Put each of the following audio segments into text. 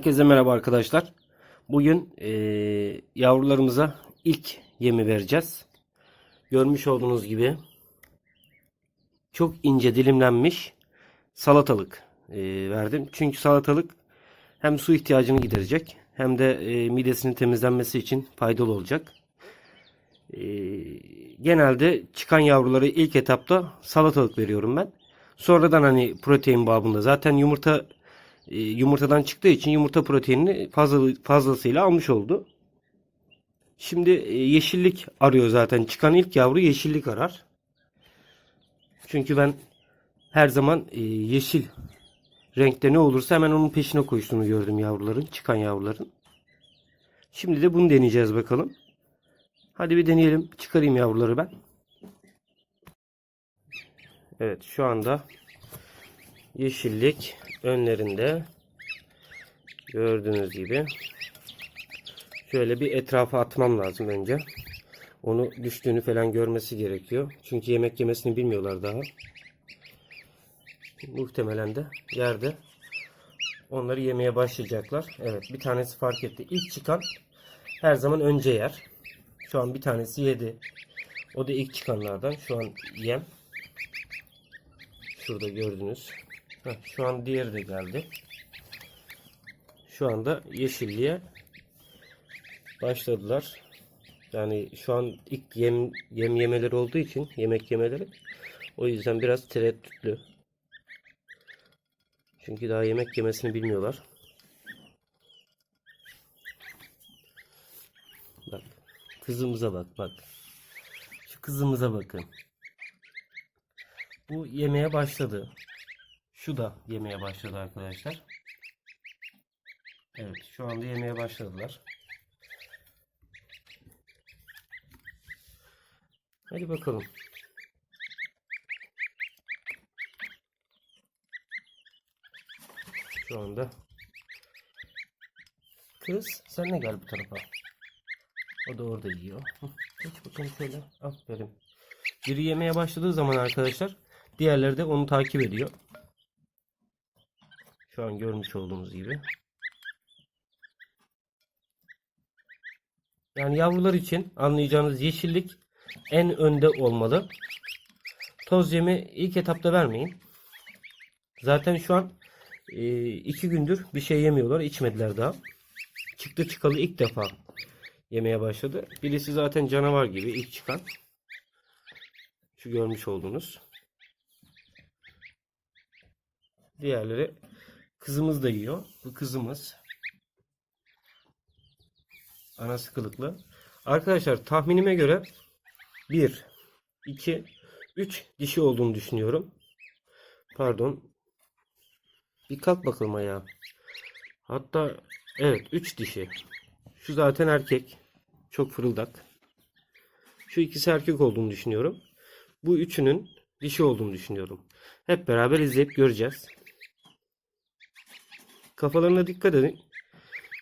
Herkese merhaba arkadaşlar. Bugün eee, yavrularımıza ilk yemi vereceğiz. Görmüş olduğunuz gibi çok ince dilimlenmiş salatalık eee, verdim. Çünkü salatalık hem su ihtiyacını giderecek hem de eee, midesinin temizlenmesi için faydalı olacak. Eee, genelde çıkan yavruları ilk etapta salatalık veriyorum ben. Sonradan hani protein babında zaten yumurta e, yumurtadan çıktığı için yumurta proteinini fazla, fazlasıyla almış oldu. Şimdi e, yeşillik arıyor zaten. Çıkan ilk yavru yeşillik arar. Çünkü ben her zaman e, yeşil renkte ne olursa hemen onun peşine koştuğunu gördüm yavruların, çıkan yavruların. Şimdi de bunu deneyeceğiz bakalım. Hadi bir deneyelim. Çıkarayım yavruları ben. Evet şu anda yeşillik önlerinde gördüğünüz gibi şöyle bir etrafa atmam lazım önce. Onu düştüğünü falan görmesi gerekiyor. Çünkü yemek yemesini bilmiyorlar daha. Muhtemelen de yerde onları yemeye başlayacaklar. Evet bir tanesi fark etti. İlk çıkan her zaman önce yer. Şu an bir tanesi yedi. O da ilk çıkanlardan. Şu an yem. Şurada gördünüz. Şu an diğeri de geldi. Şu anda yeşilliğe başladılar. Yani şu an ilk yem, yem yemeleri olduğu için yemek yemeleri o yüzden biraz tereddütlü. Çünkü daha yemek yemesini bilmiyorlar. Bak kızımıza bak bak. Şu kızımıza bakın. Bu yemeye başladı. Şu da yemeye başladı arkadaşlar. Evet şu anda yemeye başladılar. Hadi bakalım. Şu anda. Kız sen ne gel bu tarafa. O da orada yiyor. Geç bakalım şöyle. Aferin. Biri yemeye başladığı zaman arkadaşlar diğerleri de onu takip ediyor. Şu an görmüş olduğunuz gibi. Yani yavrular için anlayacağınız yeşillik en önde olmalı. Toz yemi ilk etapta vermeyin. Zaten şu an e, iki gündür bir şey yemiyorlar. içmediler daha. Çıktı çıkalı ilk defa yemeye başladı. Birisi zaten canavar gibi ilk çıkan. Şu görmüş olduğunuz. Diğerleri kızımız da yiyor. Bu kızımız. Ana sıkılıklı. Arkadaşlar tahminime göre 1, 2, 3 dişi olduğunu düşünüyorum. Pardon. Bir kalk bakalım ayağa. Hatta evet 3 dişi. Şu zaten erkek. Çok fırıldak. Şu ikisi erkek olduğunu düşünüyorum. Bu üçünün dişi olduğunu düşünüyorum. Hep beraber izleyip göreceğiz. Kafalarına dikkat edin.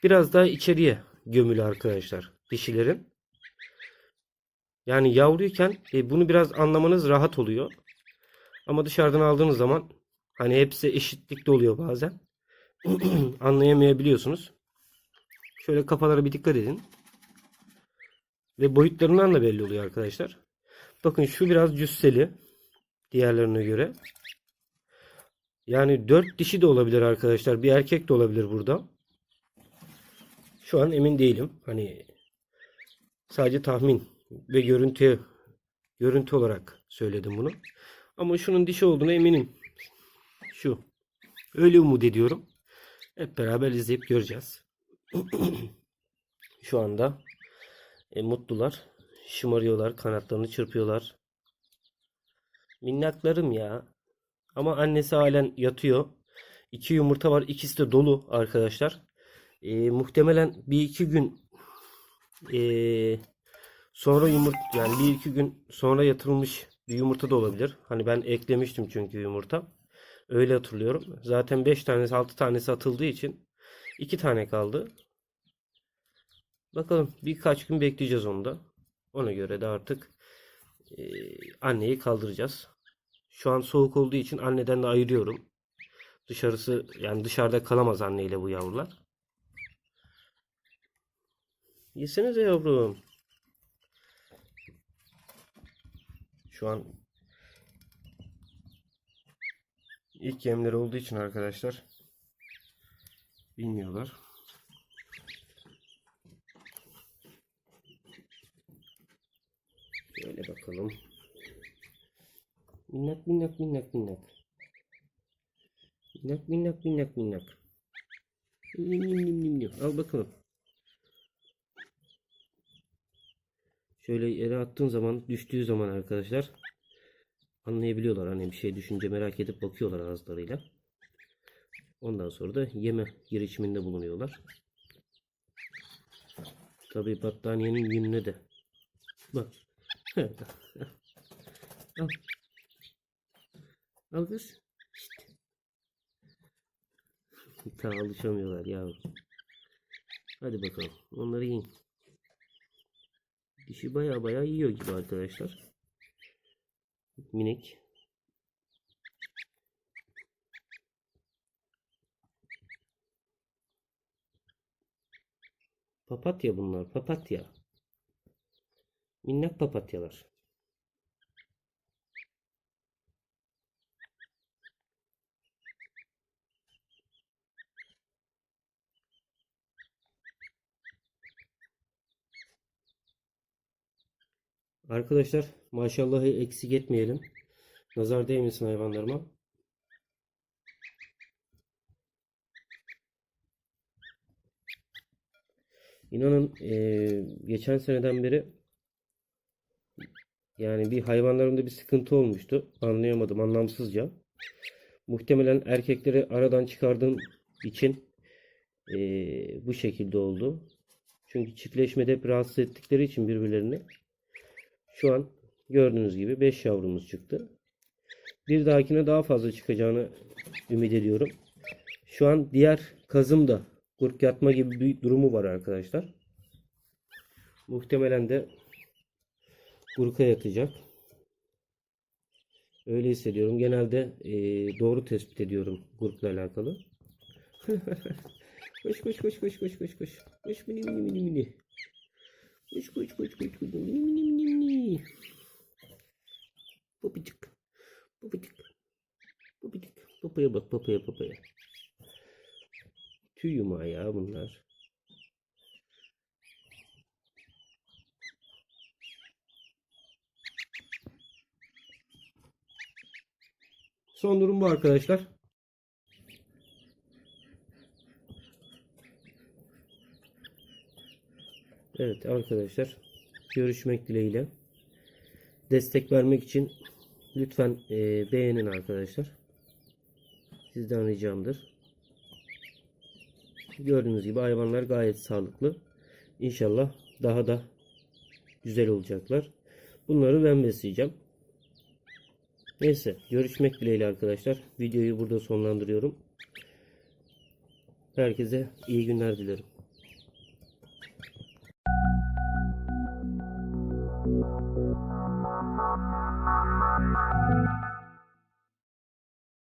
Biraz daha içeriye gömülü arkadaşlar dişilerin. Yani yavruyken e, bunu biraz anlamanız rahat oluyor. Ama dışarıdan aldığınız zaman hani hepsi eşitlikte oluyor bazen. Anlayamayabiliyorsunuz. Şöyle kafalara bir dikkat edin. Ve boyutlarından da belli oluyor arkadaşlar. Bakın şu biraz cüsseli diğerlerine göre. Yani dört dişi de olabilir arkadaşlar. Bir erkek de olabilir burada. Şu an emin değilim. Hani sadece tahmin ve görüntü görüntü olarak söyledim bunu. Ama şunun dişi olduğuna eminim. Şu. Öyle umut ediyorum. Hep beraber izleyip göreceğiz. Şu anda e, mutlular. Şımarıyorlar. Kanatlarını çırpıyorlar. Minnaklarım ya. Ama annesi halen yatıyor. İki yumurta var. İkisi de dolu arkadaşlar. Ee, muhtemelen bir iki gün ee, sonra yumurta yani bir iki gün sonra yatırılmış bir yumurta da olabilir. Hani ben eklemiştim çünkü yumurta. Öyle hatırlıyorum. Zaten 5 tanesi 6 tanesi atıldığı için 2 tane kaldı. Bakalım birkaç gün bekleyeceğiz onu da. Ona göre de artık ee, anneyi kaldıracağız. Şu an soğuk olduğu için anneden de ayırıyorum. Dışarısı yani dışarıda kalamaz anneyle bu yavrular. Yesenize yavrum. Şu an ilk yemleri olduğu için arkadaşlar bilmiyorlar. Şöyle bakalım. Minnak minnak minnak minnak. Minnak minnak minnak minnak. Nim nim nim nim nim. Al bakalım. Şöyle yere attığın zaman düştüğü zaman arkadaşlar anlayabiliyorlar. Hani bir şey düşünce merak edip bakıyorlar ağızlarıyla. Ondan sonra da yeme girişiminde bulunuyorlar. Tabi battaniyenin yününe de. Bak. Al. Al. Ta alışamıyorlar ya. Hadi bakalım. Onları yiyin. Dişi baya baya yiyor gibi arkadaşlar. Minik. Papatya bunlar. Papatya. Minnak papatyalar. Arkadaşlar maşallahı eksik etmeyelim. Nazar değmesin hayvanlarıma. İnanın eee, geçen seneden beri yani bir hayvanlarımda bir sıkıntı olmuştu. Anlayamadım anlamsızca. Muhtemelen erkekleri aradan çıkardığım için eee, bu şekilde oldu. Çünkü çiftleşmede hep rahatsız ettikleri için birbirlerini. Şu an gördüğünüz gibi 5 yavrumuz çıktı. Bir dahakine daha fazla çıkacağını ümit ediyorum. Şu an diğer kazım da kurk yatma gibi bir durumu var arkadaşlar. Muhtemelen de kurka yatacak. Öyle hissediyorum. Genelde eee, doğru tespit ediyorum kurkla alakalı. koş koş koş koş koş koş koş. Koş mini mini mini mini. Koş koş koş koş koş mini mini mini mini. Popicik. Popicik. Popicik. Papaya bak papaya papaya. Tüy yumağı ya bunlar. Son durum bu arkadaşlar. Evet arkadaşlar. Görüşmek dileğiyle. Destek vermek için lütfen e, beğenin arkadaşlar. Sizden ricamdır. Gördüğünüz gibi hayvanlar gayet sağlıklı. İnşallah daha da güzel olacaklar. Bunları ben besleyeceğim. Neyse görüşmek dileğiyle arkadaşlar. Videoyu burada sonlandırıyorum. Herkese iyi günler dilerim.